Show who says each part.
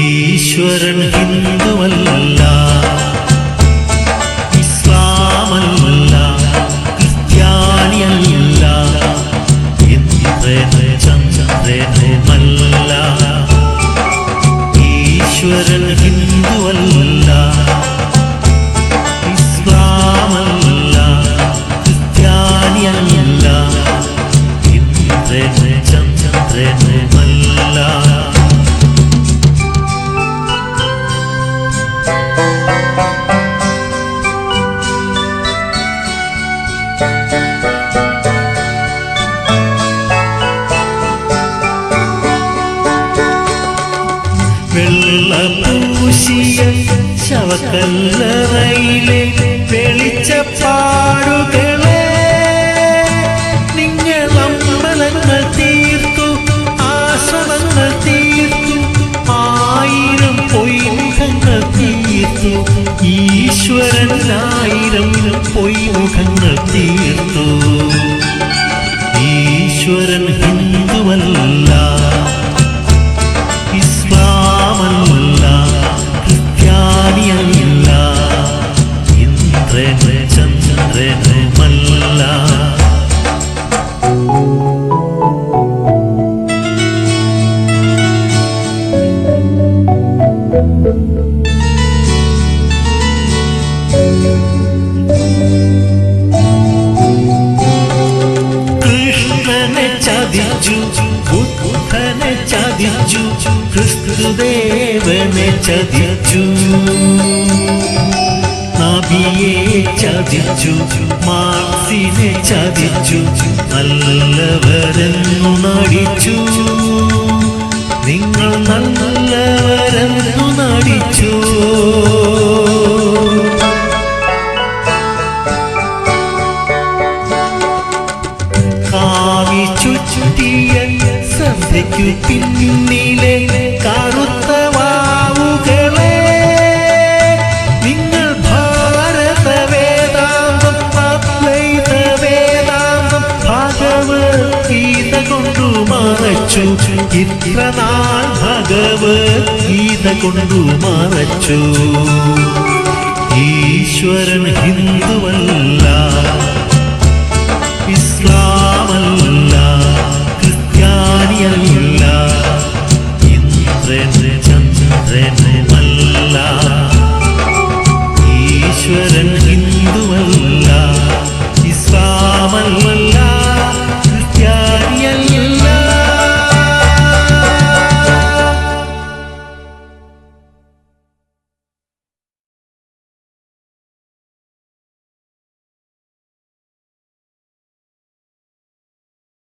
Speaker 1: ഈശ്വരൻ ഹിന്ദുവല്ല ചന്ദ്രനുമല്ല വെള്ളപൂശിയ ശവക്കല്ലറയിലെ വെളിച്ചപ്പാടുകളെ ईश्वरन ചതിച്ചു ക്രിസ്തുദേവനെ ചതിച്ചു. നബിയെ ചതിച്ചു മാസിനെ ചതിച്ചു നല്ലവരെന്നു നടിച്ചു. നിങ്ങൾ നല്ലവരെന്നു നടിച്ചു. കാവി ചുറ്റിയ സന്ധ്യയ്ക്കു പിന്നിലെ കറുത്ത വാവുകളെ നിങ്ങൾ ഭാരത വേദാന്തം അദ്വൈത വേദാന്തം ഭഗവത്ഗീത കൊണ്ടു മറച്ചു. ഇത്ര നാൾ ഭഗവത്ഗീത കൊണ്ടു മറച്ചു. de